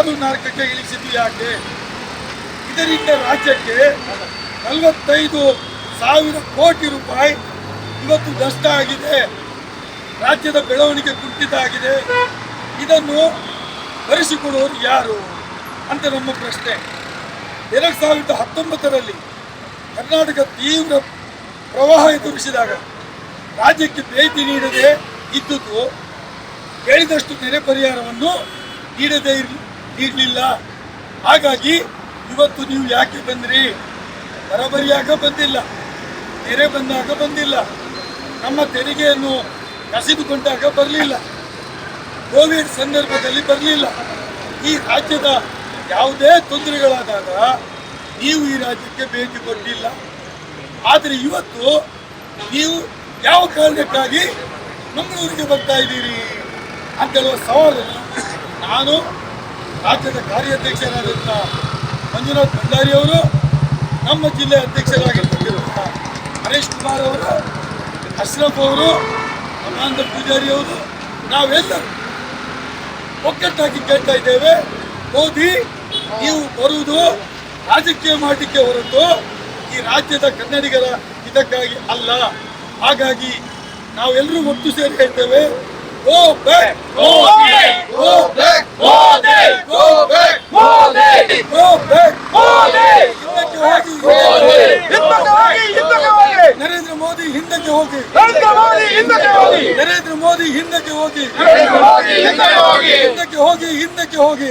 ಆರು ನಾಲ್ಕಕ್ಕೆ ಇಳಿಸಿದ್ದು ಯಾಕೆ? ಇದರಿಂದ ರಾಜ್ಯಕ್ಕೆ ನಲವತ್ತೈದು ಸಾವಿರ ಕೋಟಿ ರೂಪಾಯಿ ಇವತ್ತು ನಷ್ಟ ಆಗಿದೆ. ರಾಜ್ಯದ ಬೆಳವಣಿಗೆ ಕುಂಠಿತ ಆಗಿದೆ. ಇದನ್ನು ಭರಿಸಿಕೊಡುವವರು ಯಾರು ಅಂತ ನಮ್ಮ ಪ್ರಶ್ನೆ. ಎರಡು ಸಾವಿರದ ಹತ್ತೊಂಬತ್ತರಲ್ಲಿ ಕರ್ನಾಟಕ ತೀವ್ರ ಪ್ರವಾಹ ಎದುರಿಸಿದಾಗ ರಾಜ್ಯಕ್ಕೆ ಭೇಟಿ ನೀಡದೆ ಇದ್ದುದು ಕೇಳಿದಷ್ಟು ನೆರೆ ಪರಿಹಾರವನ್ನು ನೀಡದೇ ಇರ್ ನೀಡಲಿಲ್ಲ ಹಾಗಾಗಿ ಇವತ್ತು ನೀವು ಯಾಕೆ ಬಂದ್ರಿ? ಬರಬರಿಯಾಗ ಬಂದಿಲ್ಲ. ನೆರೆ ಬಂದಾಗ ಬಂದಿಲ್ಲ. ನಮ್ಮ ತೆರಿಗೆಯನ್ನು ಕಸಿದುಕೊಂಡಾಗ ಬರಲಿಲ್ಲ. ಕೋವಿಡ್ ಸಂದರ್ಭದಲ್ಲಿ ಬರಲಿಲ್ಲ. ಈ ರಾಜ್ಯದ ಯಾವುದೇ ತೊಂದರೆಗಳಾದಾಗ ನೀವು ಈ ರಾಜ್ಯಕ್ಕೆ ಭೇಟಿ ಕೊಟ್ಟಿಲ್ಲ. ಆದರೆ ಇವತ್ತು ನೀವು ಯಾವ ಕಾರಣಕ್ಕಾಗಿ ಮಂಗಳೂರಿಗೆ ಬರ್ತಾ ಇದ್ದೀರಿ? ಅಂತ ಹೇಳುವ ಸವಾಲನ್ನು ನಾನು ರಾಜ್ಯದ ಕಾರ್ಯಾಧ್ಯಕ್ಷರಾದಂಥ ಮಂಜುನಾಥ್ ಭಂಡಾರಿ ಅವರು ನಮ್ಮ ಜಿಲ್ಲೆ ಅಧ್ಯಕ್ಷರಾಗಿರ್ತಕ್ಕಂಥ ಹರೀಶ್ ಕುಮಾರ್ ಅವರು ಅಶ್ರಫ್ ಅವರು ಅಮಾನಂದ ಪೂಜಾರಿ ಅವರು ನಾವೆಲ್ಲರೂ ಒಕ್ಕಟ್ಟಾಗಿ ಕೇಳ್ತಾ ಇದ್ದೇವೆ ಮೋದಿ ನೀವು ಬರುವುದು ರಾಜಕೀಯ ಮಾಡಲಿಕ್ಕೆ ಹೊರತು ಈ ರಾಜ್ಯದ ಕನ್ನಡಿಗರ ಇದಕ್ಕಾಗಿ ಅಲ್ಲ ಹಾಗಾಗಿ ನಾವೆಲ್ಲರೂ ಒಟ್ಟು ಸೇರಿ ಹೇಳ್ತೇವೆ ಓ ಬ್ಯಾಕ್ ಓ ಬ್ಯಾಕ್ ಗೋ ಹೋಗಿ ನರೇಂದ್ರ ಮೋದಿ ಹಿಂದಕ್ಕೆ ಹೋಗಿ ನರೇಂದ್ರ ಮೋದಿ ಹಿಂದಕ್ಕೆ ಹೋಗಿ ಹಿಂದಕ್ಕೆ ಹೋಗಿ ಹಿಂದಕ್ಕೆ ಹೋಗಿ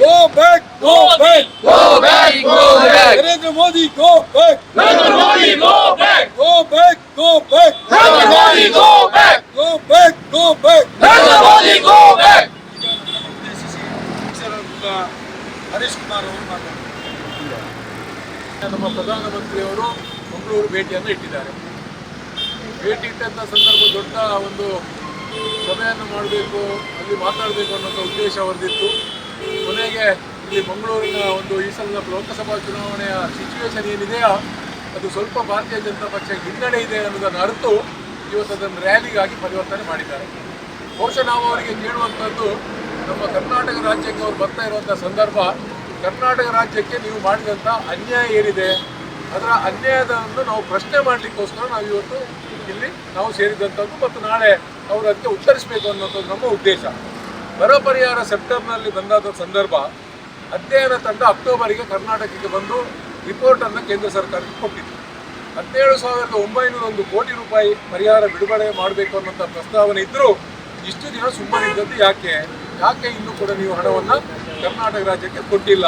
go back go back Narendra Modi go back go back go back ನಮ್ಮ ಪ್ರಧಾನಮಂತ್ರಿಯವರು ಮಂಗಳೂರು ಭೇಟಿಯನ್ನು ಇಟ್ಟಿದ್ದಾರೆ. ಭೇಟಿ ಇಟ್ಟಂಥ ಸಂದರ್ಭ ದೊಡ್ಡ ಒಂದು ಸಭೆಯನ್ನು ಮಾಡಬೇಕು, ಅಲ್ಲಿ ಮಾತಾಡಬೇಕು ಅನ್ನೋಂಥ ಉದ್ದೇಶ ಹೊಂದಿತ್ತು ಕೊನೆಗೆ ಇಲ್ಲಿ ಮಂಗಳೂರಿನ ಒಂದು ಈ ಸಲದ ಲೋಕಸಭಾ ಚುನಾವಣೆಯ ಸಿಚುವೇಶನ್ ಏನಿದೆಯೋ, ಅದು ಸ್ವಲ್ಪ ಭಾರತೀಯ ಜನತಾ ಪಕ್ಷ ಹಿನ್ನಡೆ ಇದೆ ಅನ್ನೋದನ್ನು ಅರಿತು ಇವತ್ತು ಅದನ್ನು ರ್ಯಾಲಿಗಾಗಿ ಪರಿವರ್ತನೆ ಮಾಡಿದ್ದಾರೆ. ಬಹುಶಃ ನಾವು ಅವರಿಗೆ ಕೇಳುವಂಥದ್ದು ನಮ್ಮ ಕರ್ನಾಟಕ ರಾಜ್ಯಕ್ಕೆ ಅವರು ಬರ್ತಾ ಇರುವಂಥ ಸಂದರ್ಭ ಕರ್ನಾಟಕ ರಾಜ್ಯಕ್ಕೆ ನೀವು ಮಾಡಿದಂಥ ಅನ್ಯಾಯ ಏನಿದೆ, ಅದರ ಅನ್ಯಾಯವನ್ನು ನಾವು ಪ್ರಶ್ನೆ ಮಾಡಲಿಕ್ಕೋಸ್ಕರ ನಾವು ಇವತ್ತು ಇಲ್ಲಿ ನಾವು ಸೇರಿದಂಥದ್ದು ಮತ್ತು ನಾಳೆ ಅವರು ಅದಕ್ಕೆ ಉತ್ತರಿಸಬೇಕು ಅನ್ನೋದು ನಮ್ಮ ಉದ್ದೇಶ. ಬರ ಪರಿಹಾರ ಸೆಪ್ಟೆಂಬರ್ನಲ್ಲಿ ಬಂದಾದ ಸಂದರ್ಭ ಅಧ್ಯಯನ ತಂಡ ಅಕ್ಟೋಬರಿಗೆ ಕರ್ನಾಟಕಕ್ಕೆ ಬಂದು ರಿಪೋರ್ಟನ್ನು ಕೇಂದ್ರ ಸರ್ಕಾರಕ್ಕೆ ಕೊಟ್ಟಿತ್ತು. ಹದಿನೇಳು ಸಾವಿರದ ಒಂಬೈನೂರ ಒಂದು ಕೋಟಿ ರೂಪಾಯಿ ಪರಿಹಾರ ಬಿಡುಗಡೆ ಮಾಡಬೇಕು ಅನ್ನೋಂಥ ಪ್ರಸ್ತಾವನೆ ಇದ್ದರೂ ಇಷ್ಟು ದಿನ ಸುಮ್ಮನೆ ಇದ್ದದ್ದು ಯಾಕೆ? ಯಾಕೆ ಇನ್ನೂ ಕೂಡ ನೀವು ಹಣವನ್ನು ಕರ್ನಾಟಕ ರಾಜ್ಯಕ್ಕೆ ಕೊಟ್ಟಿಲ್ಲ?